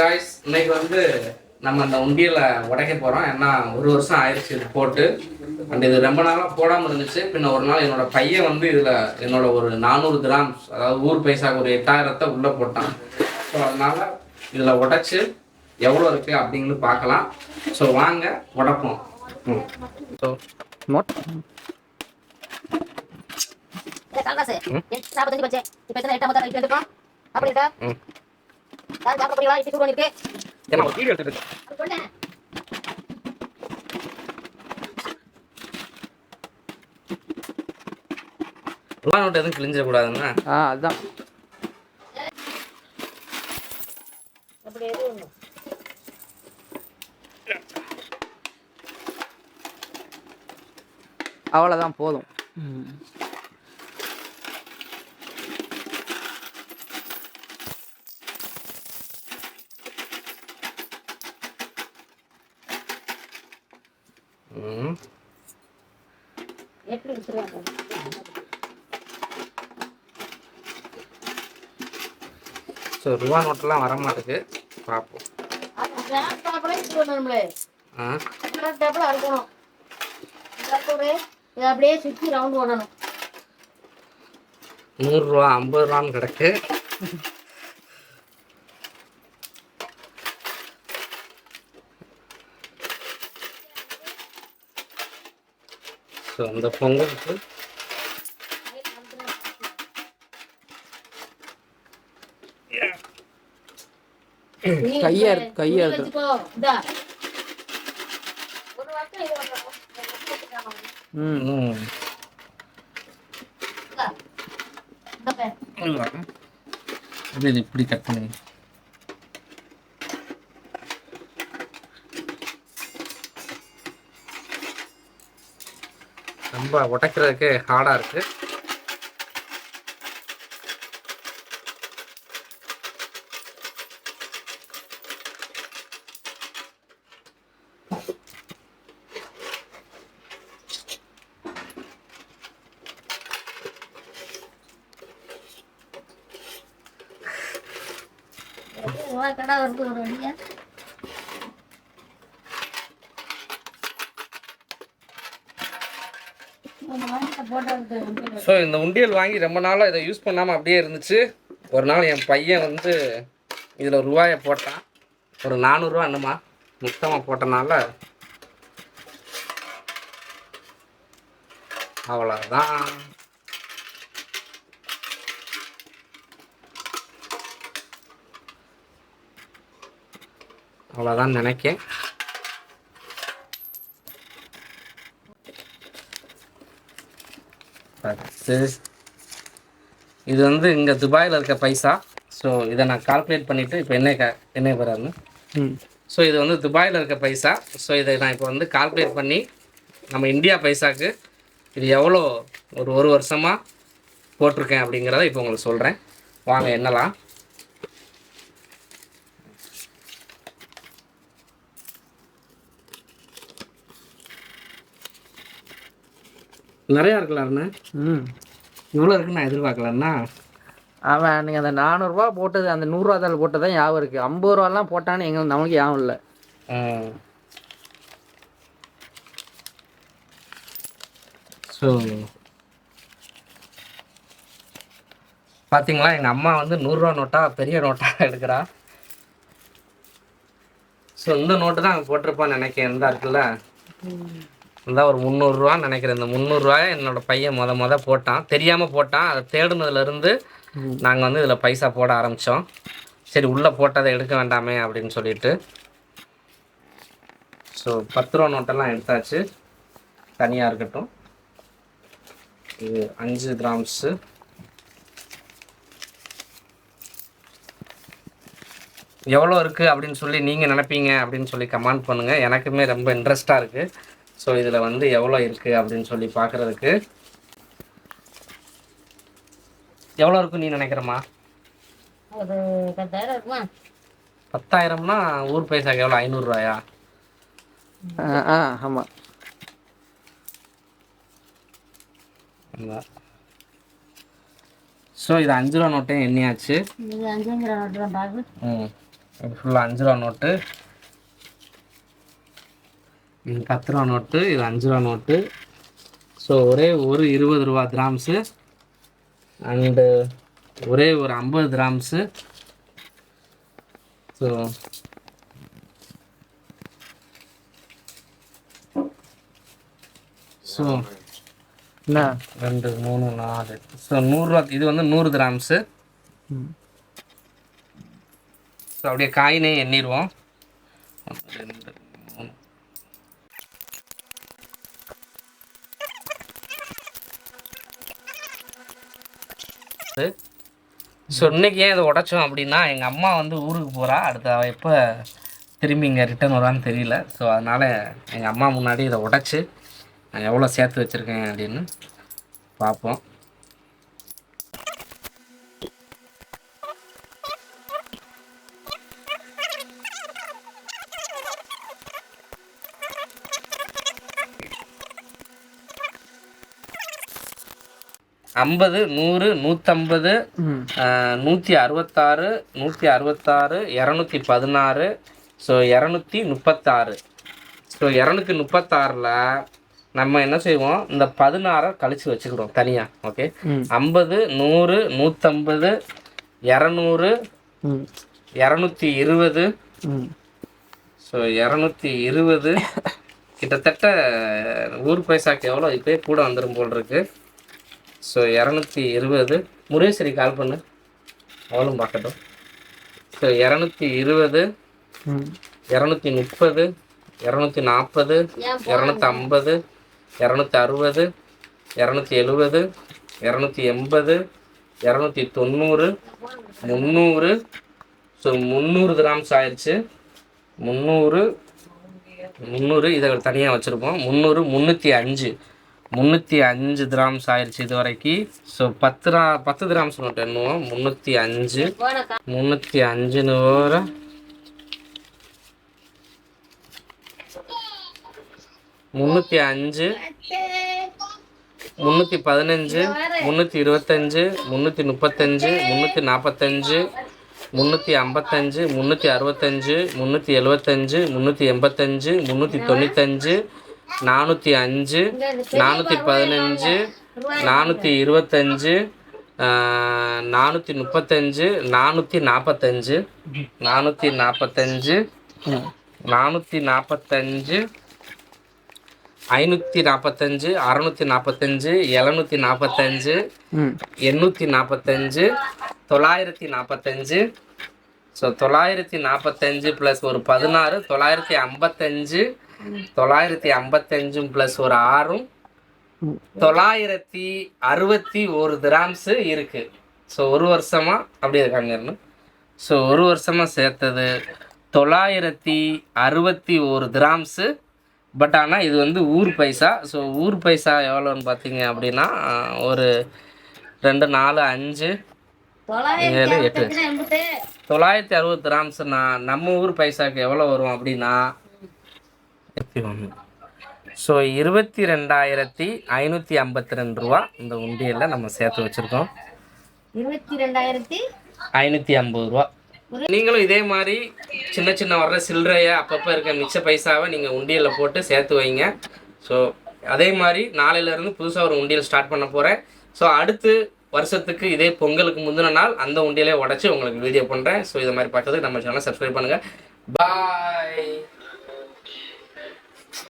Guys இன்னைக்கு வந்து நம்ம அந்த உண்டியலை உடைக்க போகிறோம் ஏன்னா ஒரு வருஷம் ஆயிடுச்சு இது போட்டு. அண்ட் இது ரொம்ப நாளாக போடாமல் இருந்துச்சு. பின்ன ஒரு நாள் என்னோட பையன் வந்து இதில் என்னோட ஒரு நானூறு கிராம்ஸ் அதாவது ஊர் பைசாக்கு ஒரு எட்டாயிரத்தை உள்ளே போட்டான். ஸோ அதனால இதில் உடைச்சு எவ்வளோ இருக்குது அப்படிங்கிறது பார்க்கலாம். ஸோ வாங்க உடைப்போம். ஸோ நோட் இல்ல, கால்வாசு. எட்டு நாற்பத்தஞ்சு பச்சை. இப்ப எத்தனை? எட்டாம் பத்தாம் இட்லி எடுத்துக்கோ. அப்படி இருக்கா? யாரும் சாப்பிட போறீங்களா? இட்லி சூடு பண்ணிருக்கு. ஏன்னா ஒரு வீடியோ எடுத்துட்டு அது சொல்லு. ரூபா நோட்டு எதுவும் கிழிஞ்சிடக்கூடாதுன்னா ஆ அதுதான் அப்படி எதுவும் இல்லை. அவ்வளோதான் போதும் ம் எப்படி வித்துருவாங்க? ஸோ ரூபா நோட்டெல்லாம் வர மாட்டேங்குது பார்ப்போம் அப்படியே சுத்தி ரவுண்ட் ஓடணும். நூறுரூவா ஐம்பது ரூபான்னு கிடக்கு. ஸோ அந்த பொங்கலுக்கு கையா கையா துணி இருக்கு. வச்சுக்கோ. இந்தா. ஒரு வருஷம் இது பண்ணணும். ம் ம் இந்தா. இந்த பாரு. இது இது இப்படி கட் பண்ணி ரொம்ப உடைக்கிறதுக்கு ஹார்டாக இருக்கு. கடை வருது ஒரு வழியா ஸோ இந்த உண்டியல் வாங்கி ரொம்ப நாளாக இதை யூஸ் பண்ணாமல் அப்படியே இருந்துச்சு. ஒரு நாள் என் பையன் வந்து இதில் ரூபாயை போட்டான். ஒரு நானூறுரூவா என்னம்மா? மொத்தமாக போட்டனால அவ்வளோதான் அவ்வளோதான் நினைக்கேன். பத்து இது வந்து இங்கே துபாயில் இருக்க பைசா. ஸோ இதை நான் கால்குலேட் பண்ணிவிட்டு இப்போ என்ன க என்ன வராதுன்னு. ஸோ இது வந்து துபாயில் இருக்க பைசா. ஸோ இதை நான் இப்போ வந்து கால்குலேட் பண்ணி நம்ம இந்தியா பைசாக்கு இது எவ்வளோ? ஒரு ஒரு வருஷமாக போட்டிருக்கேன் அப்படிங்கிறத இப்போ உங்களுக்கு சொல்கிறேன் வாங்க என்னலாம்? நிறையா இருக்கலாம்ண்ணே ம். இவ்வளோ இருக்குன்னு நான் எதிர்பார்க்கலண்ணா அவன் நீங்கள் அந்த நானூறுரூவா போட்டது அந்த நூறுரூவா தாள் போட்டது தான் ஞாபகம் இருக்குது ஐம்பது ரூபாலாம் போட்டான்னு எங்களுக்கு நம்மளுக்கு ஞாபகம் இல்லை. ஸோ பார்த்தீங்களா எங்கள் அம்மா வந்து நூறுரூவா நோட்டா பெரிய நோட்டா எடுக்கிறா. ஸோ இந்த நோட்டு தான் அங்கே போட்டிருப்பான்னு நினைக்கிறேன் இந்த இருக்குல்ல? இந்த ஒரு முந்நூறுரூவான்னு நினைக்கிறேன். இந்த முந்நூறுரூவாயை என்னோட பையன் மொத மொத போட்டான். தெரியாமல் போட்டான். அதை தேடுனதுலேருந்து நாங்கள் வந்து இதில் பைசா போட ஆரம்பித்தோம் சரி உள்ளே போட்டதை எடுக்க வேண்டாமே அப்படின்னு சொல்லிட்டு. ஸோ பத்து ரூபா நோட்டெல்லாம் எடுத்தாச்சு. தனியாக இருக்கட்டும். இது அஞ்சு கிராம்ஸு. எவ்வளோ இருக்குது அப்படின்னு சொல்லி நீங்கள் நினைப்பீங்க அப்படின்னு சொல்லி கமெண்ட் பண்ணுங்கள் எனக்குமே ரொம்ப இன்ட்ரெஸ்ட்டாக இருக்குது ஸோ இதில் வந்து எவ்வளோ இருக்குது அப்படின்னு சொல்லி பார்க்குறதுக்கு எவ்வளோ இருக்கும் நீ நினைக்கிறமா ஒரு பத்தாயிரம் இருக்குமா? பத்தாயிரம்னா ஊர் பைசாக்கு எவ்வளோ ஐநூறுரூவாயா ஆ ஆமாம் ஸோ இது அஞ்சு ரூபா நோட்டையும் எண்ணியாச்சு. இது அஞ்சுங்கிற நோட்டு தான் பாக்கு. ம். ஃபுல்லாக அஞ்சு ரூபா நோட்டு. இது பத்து ரூபா நோட்டு இது அஞ்சு ரூபா நோட்டு. ஸோ ஒரே ஒரு இருபது ரூபா கிராம்ஸு. அண்டு ஒரே ஒரு ஐம்பது கிராம்ஸு. ஸோ ஸோ என்ன? ரெண்டு மூணு நாலு. ஸோ நூறுரூவா இது வந்து நூறு கிராம்ஸு. ஸோ அப்படியே காயினே எண்ணிடுவோம். ரெண்டு மூணு ஸோ இன்னைக்கு ஏன் இதை உடைச்சோம் அப்படின்னா எங்கள் அம்மா வந்து ஊருக்கு போகிறா அடுத்து அவள் எப்போ திரும்பி இங்கே ரிட்டர்ன் வரான்னு தெரியல. ஸோ அதனால் எங்கள் அம்மா முன்னாடி இதை உடைச்சி நான் எவ்வளோ சேர்த்து வச்சுருக்கேன் அப்படின்னு பார்ப்போம். ஐம்பது நூறு நூற்றம்பது நூற்றி அறுபத்தாறு நூற்றி அறுபத்தாறு இரநூத்தி பதினாறு ஸோ இரநூத்தி முப்பத்தாறு. ஸோ இரநூத்தி முப்பத்தாறில் நம்ம என்ன செய்வோம்? இந்த பதினாறை கழிச்சு வச்சுக்கிறோம் தனியாக ஓகே? ஐம்பது நூறு நூற்றம்பது இரநூறு இரநூத்தி இருபது. ஸோ இரநூத்தி இருபது. கிட்டத்தட்ட ஊர் பைசாக்கு எவ்வளோ? இப்போயே கூட வந்துடும் போல் இருக்கு. ஸோ இரநூத்தி இருபது. முரேஸ்வரி கால் பண்ணு. அவளும் பார்க்கட்டும். ஸோ இரநூத்தி இருபது. இரநூத்தி முப்பது. இரநூத்தி நாற்பது. இரநூத்தி ஐம்பது. இரநூத்தி அறுபது. இரநூத்தி எழுபது. இரநூத்தி எண்பது. இரநூத்தி தொண்ணூறு. முந்நூறு. ஸோ முந்நூறு கிராம்ஸ் ஆயிடுச்சு முந்நூறு. முந்நூறு இதை தனியாக வச்சுருப்போம். முந்நூறு முந்நூற்றி அஞ்சு. முந்நூற்றி அஞ்சு கிராம்ஸ் ஆயிடுச்சு இது வரைக்கும் ஸோ பத்து ரா பத்து கிராம்ஸ் நோட்டு என்னவோ முந்நூற்றி அஞ்சு. முந்நூற்றி அஞ்சுன்னு வர முந்நூற்றி அஞ்சு. முந்நூற்றி பதினஞ்சு. முந்நூற்றி இருபத்தஞ்சு. முந்நூற்றி முப்பத்தஞ்சு. முந்நூற்றி நாற்பத்தஞ்சு முந்நூற்றி ஐம்பத்தஞ்சு. முந்நூற்றி அறுபத்தஞ்சு. முந்நூற்றி எழுபத்தஞ்சு. முந்நூற்றி எண்பத்தஞ்சு. முந்நூற்றி தொண்ணூத்தஞ்சு. நானூற்றி அஞ்சு நானூற்றி பதினஞ்சு நானூற்றி இருபத்தஞ்சு நானூற்றி முப்பத்தஞ்சு நானூற்றி நாற்பத்தஞ்சு நானூற்றி நாற்பத்தஞ்சு நானூற்றி நாற்பத்தஞ்சு ஐநூற்றி நாற்பத்தஞ்சு அறநூற்றி நாற்பத்தஞ்சு எழுநூற்றி நாற்பத்தஞ்சு எண்ணூற்றி நாற்பத்தஞ்சு தொள்ளாயிரத்தி நாற்பத்தஞ்சு ஸோ தொள்ளாயிரத்தி நாற்பத்தஞ்சு ப்ளஸ் ஒரு பதினாறு தொள்ளாயிரத்தி ஐம்பத்தஞ்சு தொள்ளாயிரத்தி ஐம்பத்தஞ்சும் ப்ளஸ் ஒரு ஆறும். தொள்ளாயிரத்தி அறுபத்தி ஒரு கிராம்ஸு இருக்கு ஸோ ஒரு வருஷமா அப்படியே இருக்காங்க ஸோ ஒரு வருஷமா சேர்த்தது தொள்ளாயிரத்தி அறுபத்தி ஒரு கிராம்ஸு பட் ஆனால் இது வந்து ஊர் பைசா ஸோ ஊர் பைசா எவ்வளோன்னு பார்த்தீங்க அப்படின்னா ஒரு ரெண்டு நாலு அஞ்சு ஏழு, எட்டு. தொள்ளாயிரத்தி அறுபது கிராம்ஸ் நான் நம்ம ஊர் பைசாக்கு எவ்வளோ வரும் அப்படின்னா இருபத்தி ஒன்று. ஸோ இருபத்தி ரெண்டாயிரத்தி ஐநூற்றி ஐம்பத்தி ரெண்டு ரூபா இந்த உண்டியலில் நம்ம சேர்த்து வச்சுருக்கோம். இருபத்தி ரெண்டாயிரத்தி ஐநூற்றி ஐம்பது ரூபா. நீங்களும் இதே மாதிரி சின்ன சின்ன வர்ற சில்லறையை அப்பப்போ இருக்க மிச்ச பைசாவை நீங்கள் உண்டியலில் போட்டு சேர்த்து வைங்க. ஸோ அதே மாதிரி நாளையிலேருந்து புதுசாக ஒரு உண்டியல் ஸ்டார்ட் பண்ண போகிறேன் ஸோ அடுத்து வருஷத்துக்கு இதே பொங்கலுக்கு முந்தின நாள் அந்த உண்டியலே உடச்சி உங்களுக்கு வீடியோ பண்ணுறேன் ஸோ இதை மாதிரி பார்க்கறதுக்கு நம்ம சேனலை சப்ஸ்கிரைப் பண்ணுங்கள் பாய்